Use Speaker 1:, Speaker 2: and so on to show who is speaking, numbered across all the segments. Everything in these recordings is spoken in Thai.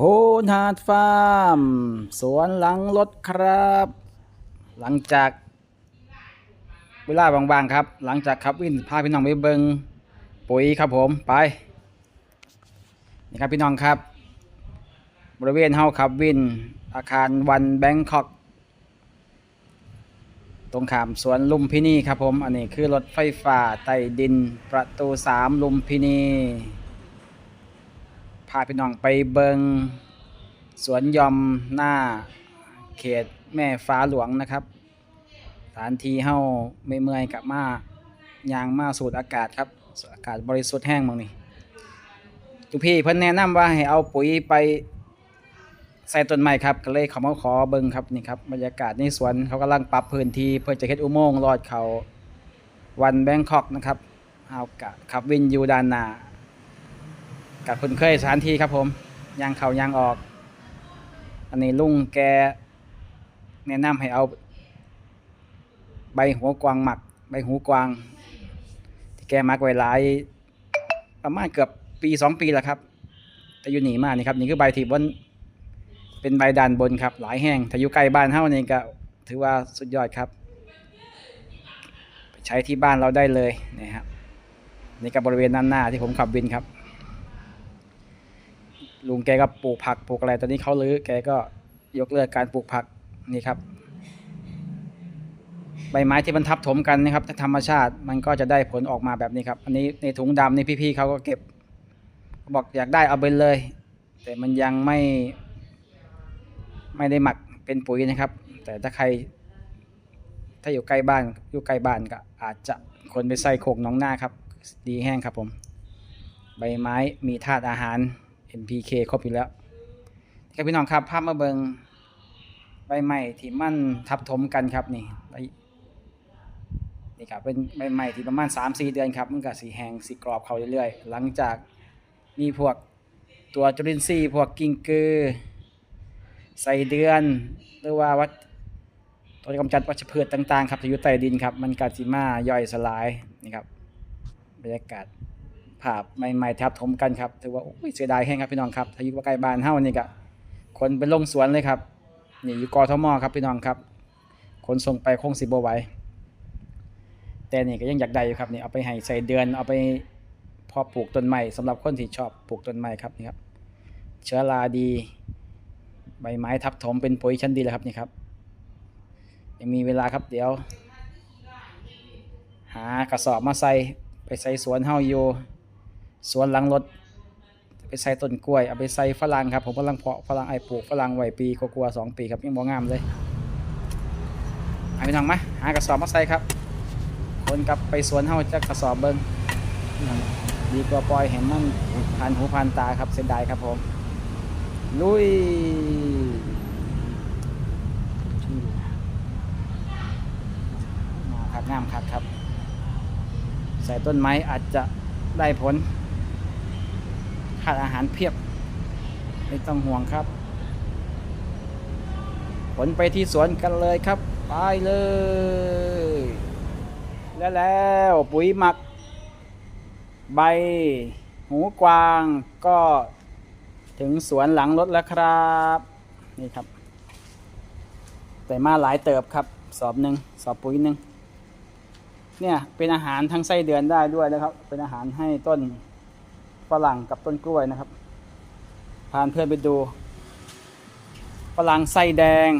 Speaker 1: โพนหาดฟาร์ม สวนหลังรถครับ หลังจากเวลาบางๆครับ หลังจากขับวินพาพี่น้องไปเบิงปุ๋ยครับผมไปนี่ครับพี่น้องครับ บริเวณเฮาขับวิน อาคารวันแบงคอกตรงขามสวนลุมพินีครับผม อันนี้คือรถไฟฟ้าใต้ดินประตูสามลุมพินี พาพี่น้องไปเบิงสวนยอมหน้าเขตแม่ฟ้าหลวงนะครับสถานที่เฮาไม่เมื่อยกับมายางมาสูดอากาศครับอากาศบริสุทธิ์แห้งบางนี่ทุกพี่เพิ่นแนะนำว่าให้เอาปุ๋ยไปใส่ต้นไม้ครับก็เลยเขามาขอเบิงครับนี่ครับบรรยากาศในสวนเขากำลังปรับพื้นที่เพื่อจะเฮ็ดอุโมงค์ลอดเขาวันแบงคอกนะครับเฮากะขับวินอยู่ด้านหน้า กับคุณเคยสถานที่ครับผมยางเขายางออก อันนี้ลุงแกแนะนำให้เอา ใบหัวกวางหมัก ใบหูกวาง ที่แกมักไว้หลาย ประมาณเกือบปีสองปีแล้วครับแต่อยู่หนีมากนี่ครับนี่คือใบที่บนเป็นใบด้านบนครับ หลายแห้งถ้าอยู่ใกล้บ้านเท่านี่ก็ถือว่าสุดยอดครับใช้ที่บ้านเราได้เลยนี่ครับนี่กับบริเวณด้านหน้าที่ผมขับวินครับ ลุงแกก็ปลูกผักปลูกอะไรตอนนี้เขาลื้อแกก็ยกเลิกการปลูกผักนี่ครับ ใบไม้ที่มันทับถมกันนะครับถ้าธรรมชาติมันก็จะได้ผลออกมาแบบนี้ครับ อันนี้ในถุงดำนี่พี่ๆเขาก็เก็บบอกอยากได้เอาไปเลย แต่มันยังไม่ไม่ได้หมักเป็นปุ๋ยนะครับ แต่ถ้าใคร ถ้าอยู่ใกล้บ้านอยู่ใกล้บ้านก็อาจจะคนไปใส่โขกน้องหน้าครับ ดีแห้งครับผม ใบไม้มีธาตุอาหาร NPK ครบอยู่แล้วครับพี่น้องครับภาพมาเบิงใบไม้ที่มันทับถมกันครับนี่นี่ครับเป็นใบไม้ที่ประมาณ 3-4 เดือนครับมันก็สีแห้งสีกรอบเขาเรื่อยๆ หลังจากมีพวกตัวจุลินทรีย์พวกกิ้งกือ ใส่เดือน หรือว่าวัดตัวกำจัดวัชพืชต่างๆ ครับที่อยู่ใต้ดินครับ มันกาจิมาย่อยสลายนี่ครับบรรยากาศ ภาพใหม่ๆทับถมกันครับถือว่าโอ้ยเสียดายแห้งครับพี่น้องครับถ้าอยู่ใกล้บ้านเฮานี่ก็คนเป็นลงสวนเลยครับนี่อยู่กอทมครับพี่น้องครับ คนส่งไปคงสิบไหวแต่นี่ก็ยังอยากได้อยู่ครับนี่เอาไปให้ใส่เดือนเอาไปเพอปลูกต้นไม้สำหรับคนที่ชอบปลูกต้นไม้ครับนี่ครับเชื้อราดี ใบไม้ทับถมเป็นปุ๋ยชั้นดีเลยครับนี่ครับยังมีเวลาครับเดี๋ยว หากระสอบมาใส่ไปใส่สวนเฮาอยู่ สวนหลังรถไปใส่ต้นกล้วยเอาไปใส่ฝรั่งครับผมกำลังเพาะฝรั่งไอ้ปลูกฝรั่งไว้ปีกลัวาสองปีครับยังบ่งามเลยเอาไปน้องมหากระสอบมาใส่ครับคนกลับไปสวนเฮาจะกระสอบเบิ้งดีกว่าปล่อยเห็นมันผ่านหูผ่านตาครับเสียดายครับผมลุยครับงามครับครับ ใส่ต้นไม้อาจจะได้ผล ขาดอาหารเพียบ ไม่ต้องห่วงครับ ผลไปที่สวนกันเลยครับ ไปเลย แล้วแล้วปุ๋ยหมัก ใบ หูกวางก็ถึงสวนหลังรถแล้วครับ นี่ครับ แต่มาหลายเติบครับ สอบหนึ่งสอบปุ๋ยหนึ่งเนี่ยเป็นอาหารทั้งไส้เดือนได้ด้วยนะครับ เป็นอาหารให้ต้น ฝรั่งกับต้นกล้วยนะครับ พานเพื่อนไปดูฝรั่งไส้แดง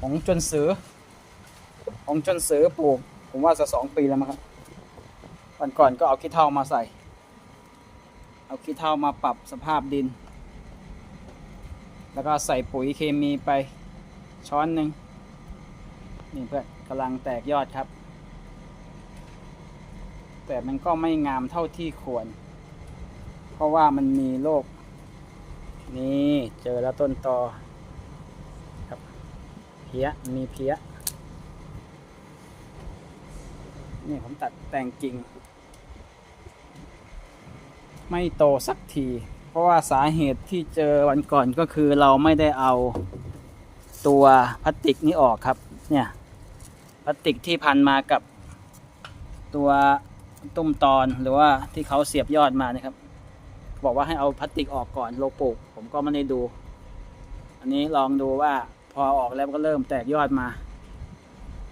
Speaker 1: ของจนเสือ ของจนเสือปลูก ผมว่าจะสองปีแล้วมั้งครับวันก่อนก็เอาขี้เถ้ามาใส่ เอาขี้เถ้ามาปรับสภาพดิน แล้วก็ใส่ปุ๋ยเคมีไปช้อนหนึ่งนี่เพื่อนกำลังแตกยอดครับ แต่มันก็ไม่งามเท่าที่ควร เพราะว่ามันมีโรคนี่เจอแล้วต้นตอครับเพี้ยมีเพี้ยนี่ผมตัดแต่งกิ่งไม่โตสักที เพราะว่าสาเหตุที่เจอวันก่อนก็คือเราไม่ได้เอาตัวพลาสติกนี้ออกครับ เนี่ยพลาสติกที่พันมากับตัวตุ้มตอนหรือว่าที่เขาเสียบยอดมานะครับ บอกว่าให้เอาพลาสติกออกก่อนโลปลูก ผมก็ไม่ได้ดู อันนี้ลองดูว่าพอออกแล้วก็เริ่มแตกยอดมา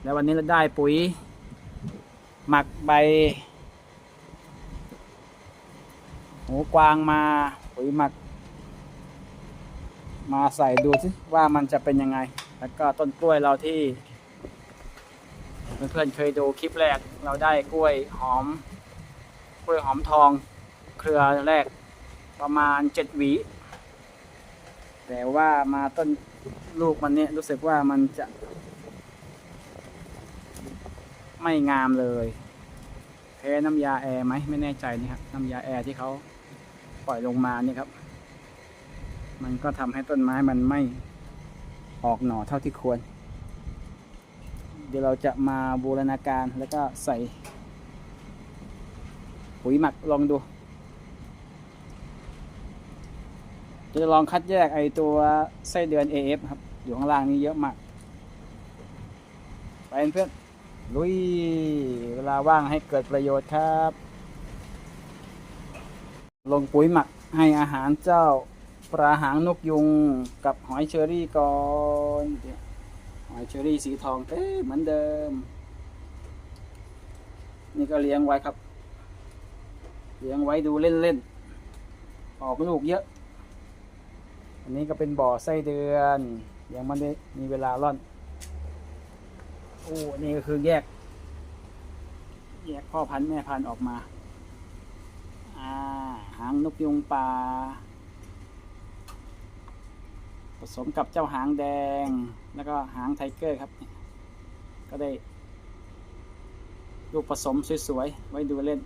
Speaker 1: แล้ววันนี้เราได้ปุ๋ย หมักใบหูกวางมาปุ๋ยหมัก มาใส่ดูสิว่ามันจะเป็นยังไง แล้วก็ต้นกล้วยเราที่ เพื่อนๆเคยดูคลิปแรกเราได้กล้วยหอม กล้วยหอมทองเครือแรก ประมาณเจ็ดหวี แต่ว่ามาต้นลูกมันเนี่ยรู้สึกว่ามันจะ ไม่งามเลยแพ้น้ำยาแอร์ไหมไม่แน่ใจนี่ครับน้ำยาแอร์ที่เขาปล่อยลงมานี่ครับ มันก็ทำให้ต้นไม้มันไม่ออกหน่อเท่าที่ควร เดี๋ยวเราจะมาบูรณาการแล้วก็ใส่ปุ๋ยหมักลองดู จะลองคัดแยกไอตัวไส้เดือน AF ครับ อยู่ข้างล่างนี้เยอะมาก ไปเพื่อนลุย เวลาว่างให้เกิดประโยชน์ครับ ลงปุ๋ยหมักให้อาหารเจ้าปลาหางนกยุงกับหอยเชอรี่ก่อน หอยเชอรี่สีทองเอ๊ะเหมือนเดิม นี่ก็เลี้ยงไว้ครับ เลี้ยงไว้ดูเล่นๆ ออกลูกเยอะ อันนี้ก็เป็นบ่อไส้เดือน ยังไม่ได้มีเวลาร่อนโอ้นี่ก็คือแยก แยกพ่อพันธุ์แม่พันธุ์ออกมาอ่าหางนกยุงป่าผสมกับเจ้าหางแดง แล้วก็หางไทเกอร์ครับ ก็ได้ลูกผสมสวยๆ ไว้ดูเล่น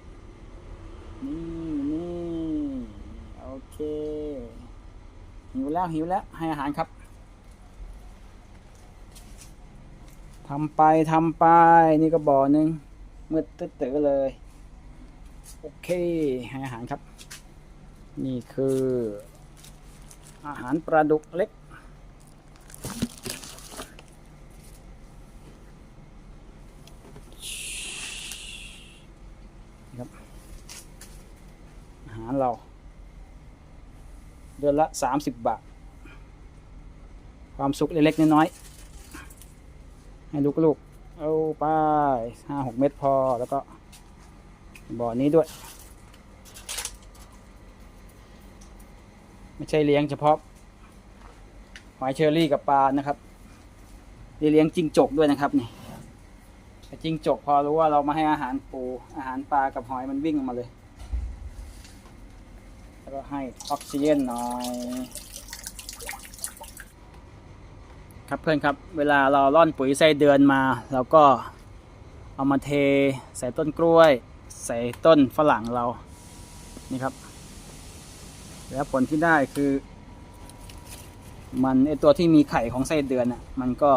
Speaker 1: นี่นี่โอเค หิวแล้วหิวแล้วให้อาหารครับทำไปทำไปนี่ก็บ่อหนึ่งมืดตึ๊ดเต๋อเลย โอเค ให้อาหารครับ นี่คือ อาหารปลาดุกเล็ก ครับ อาหารเรา เดือน ละสามสิบบาท ความสุขเล็กๆน้อยๆให้ลูกๆเอาไปห้าหกเม็ดพอแล้วก็บ่อนี้ด้วย ไม่ใช่เลี้ยงเฉพาะหอยเชอรี่กับปลานะครับเลี้ยงจิ้งจกด้วยนะครับนี่จิ้งจกพอรู้ว่าเรามาให้อาหารปูอาหารปลากับหอยมันวิ่งออกมาเลย แล้วก็ให้ออกซิเจนหน่อย ครับเพื่อนครับ เวลาเราล่อนปุ๋ยไส้เดือนมาเราก็เอามาเทใส่ต้นกล้วย ใส่ต้นฝรั่งเรา นี่ครับ แล้วผลที่ได้คือ มันไอตัวที่มีไข่ของไส้เดือนอะ มันก็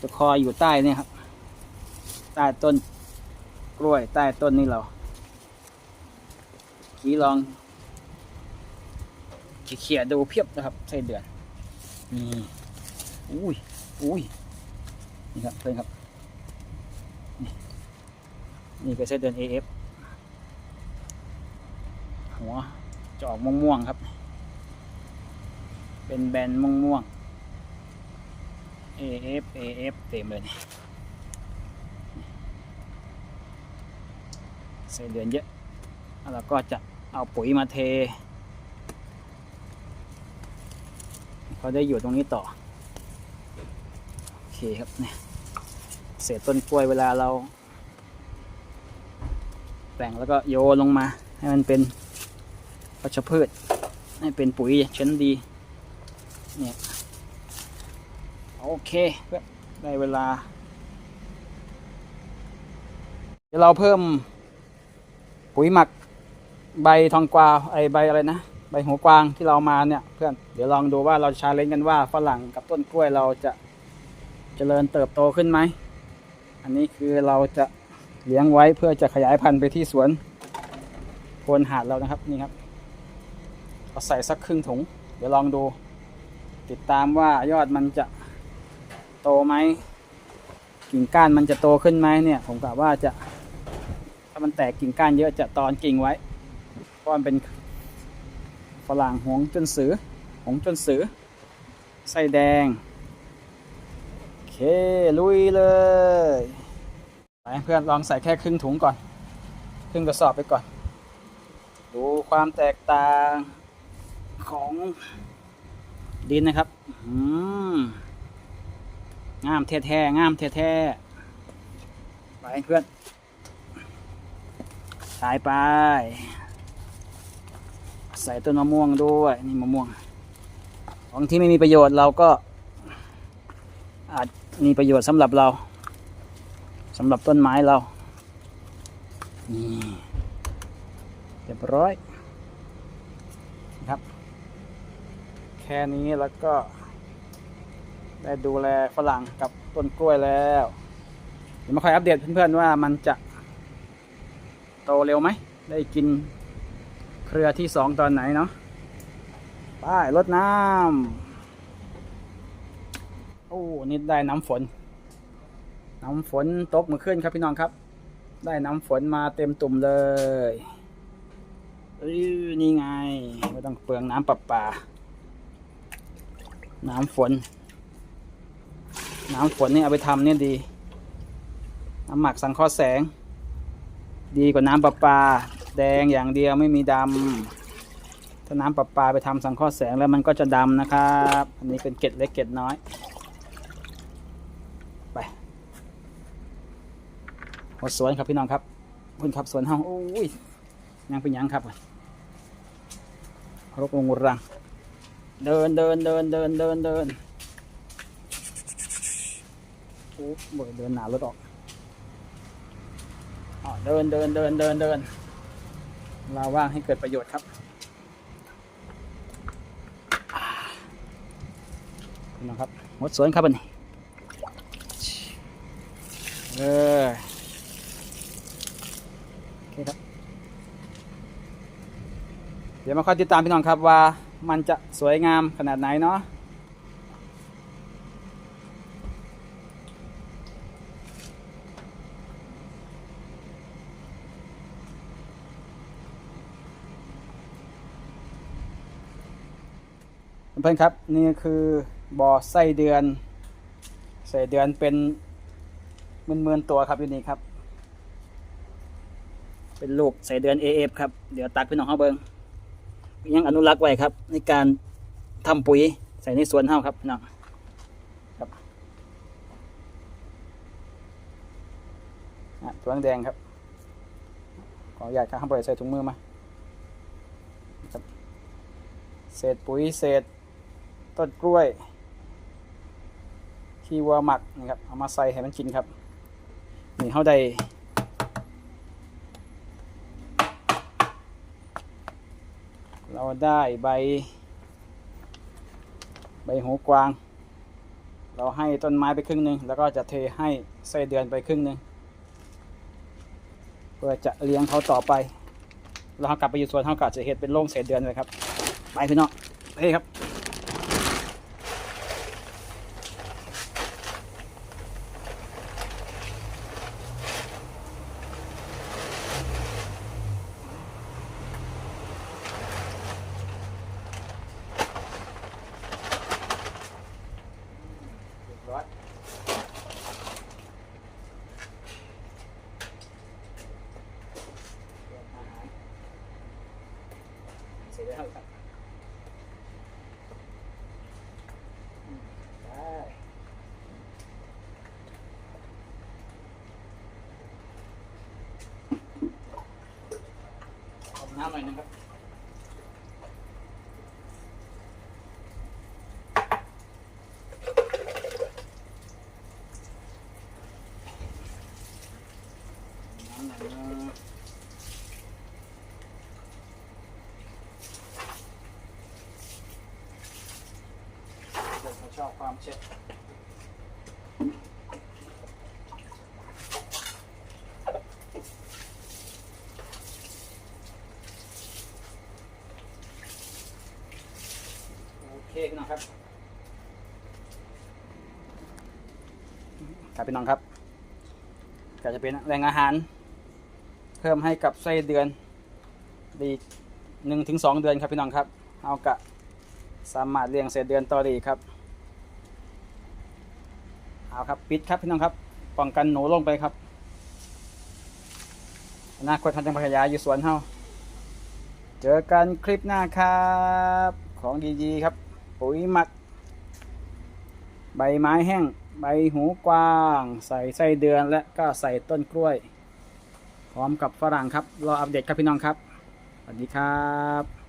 Speaker 1: จะคอยอยู่ใต้เนี่ยครับ ใต้ต้นกล้วยใต้ต้นนี่เราขีลอง เขี่ยดูเพียบนะครับไส้เดือนนี่อุ้ยอุ้ยนี่ครับเพื่อนครับ นี่นี่ก็ไส้เดือน AF หัวจะออกม่วงๆครับ เป็นแบนม่วงๆ AF AF เต็มเลยไส้เดือนเยอะแล้วเราก็จะเอาปุ๋ยมาเท เขาได้อยู่ตรงนี้ต่อ โอเคครับเนี่ยเศษต้นกล้วยเวลาเรา แต่งแล้วก็โยนลงมา ให้มันเป็นวัชพืช ให้เป็นปุ๋ยชั้นดีเนี่ยโอเคเพื่อนได้เวลา เดี๋ยวเราเพิ่มปุ๋ยหมักใบทองกวาวไอใบอะไรนะ ใบหัวกวางที่เรามาเนี่ยเพื่อนเดี๋ยวลองดูว่าเราชาเลนจ์กันว่าฝรั่งกับต้นกล้วยเราจะเจริญเติบโตขึ้นไหม อันนี้คือเราจะเลี้ยงไว้เพื่อจะขยายพันธุ์ไปที่สวนโคนหาดเรานะครับนี่ครับเอาใส่สักครึ่งถุง เดี๋ยวลองดู ติดตามว่ายอดมันจะโตไหมกิ่งก้านมันจะโตขึ้นไหมเนี่ย ผมกะว่าจะ ถ้ามันแตกกิ่งก้านเยอะจะตอนกิ่งไว้เพราะมันเป็น ฝรั่งหงจนสือ หงจนสือ ไส้แดง โอเค ลุยเลยไปเพื่อนลองใส่แค่ครึ่งถุงก่อน ครึ่งกระสอบไปก่อน ดูความแตกต่างของดินนะครับ อืมงามแท้ๆงามแท้ๆไปเพื่อนถ่ายไป ใส่ต้นมะม่วงด้วยนี่มะม่วง ของที่ไม่มีประโยชน์เราก็ อาจมีประโยชน์สำหรับเราสำหรับต้นไม้เรานี่เรียบร้อยครับ แค่นี้แล้วก็ ได้ดูแลฝรั่งกับต้นกล้วยแล้วเดี๋ยวมาคอยอัปเดตเพื่อนๆว่ามันจะโตเร็วไหม ได้กิน เรือที่สองตอนไหนเนาะไป้ายรดน้ำโอ้นี่ได้น้ำฝน น้ำฝนตกมื่อคืนครับพี่น้องครับ ได้น้ำฝนมาเต็มตุ่มเลยเอ้ยนี่ไงไม่ต้องเปลืองน้ำประปา น้ำฝน น้ำฝนนี่เอาไปทำเนี่ยดี น้ำหมักสังเคราะห์แสง ดีกว่าน้ำประปา แดงอย่างเดียวไม่มีดำถ้าน้ำประปาไปทำสังเคราะห์แสงแล้วมันก็จะดำนะครับอันนี้เป็นเกล็ดเล็กเกล็ดน้อยไปหดสวนครับพี่น้องครับคุณขับสวนเฮาโอ้ยยังเป็นยังครับรกงรังเดินเดินเดินเดินเดินเดินโอ้เบิดเดินหนารถออก เดินเดินเดินเดินเดินเราว่างให้เกิดประโยชน์ครับพี่น้องครับหดสวนครับอันนี้เออโอเคครับ เดี๋ยวมาคอยติดตามพี่น้องครับว่ามันจะสวยงามขนาดไหนเนาะ เพื่อนครับนี่คือบ่อไส้เดือนไส้เดือนเป็นหมื่นๆตัวครับอยู่นี่ครับ เป็นลูกใส่เดือน AF ครับเดี๋ยวตักพี่น้องเฮาเบิงยังอนุรักษ์ไว้ครับ ในการทำปุ๋ยใส่ในสวนเฮาครับพี่น้องครับตัวแดงครับขออนุญาตครับข้างบนใส่ถุงมือมาเศษปุ๋ยเศษ ต้นกล้วยขี้วัวหมักนะครับเอามาใส่ให้มันกินครับนี่เขาได้เราได้ใบ ใบหูกวาง เราให้ต้นไม้ไปครึ่งหนึ่งแล้วก็จะเทให้ไส้เดือนไปครึ่งหนึ่งเพื่อจะเลี้ยงเขาต่อไปเรากลับไปอยู่สวนเขากะจะเห็ดเป็นโล่งเศษเดือนเลยครับ ไปพี่น้องเฮ้ครับ เรียบร้อยเตรียมอาหารเสร็จแล้วครับอืมได้เอาน้ำ หน่อยนะครับชอบความเช็ดโอเคพี่น้องครับ ครับพี่น้องครับก็จะเป็นแหล่งอาหาร เพิ่มให้กับไส้เดือนดีหนึ่งถึงสองเดือนครับพี่น้องครับเอากะสามารถเลี้ยงเศษเดือนต่อไดอีกครับเอาครับปิดครับพี่น้องครับป้องกันหนูลงไปครับอนาคตทันจังพขยาอยู่สวนเฮาเจอกันคลิปหน้าครับ ของดีๆครับ ปุ๋ยหมัก ใบไม้แห้ง ใบหูกว้าง ใส่ไส้เดือนและก็ใส่ต้นกล้วย พร้อมกับฝรั่งครับ รออัปเดตครับพี่น้องครับ สวัสดีครับ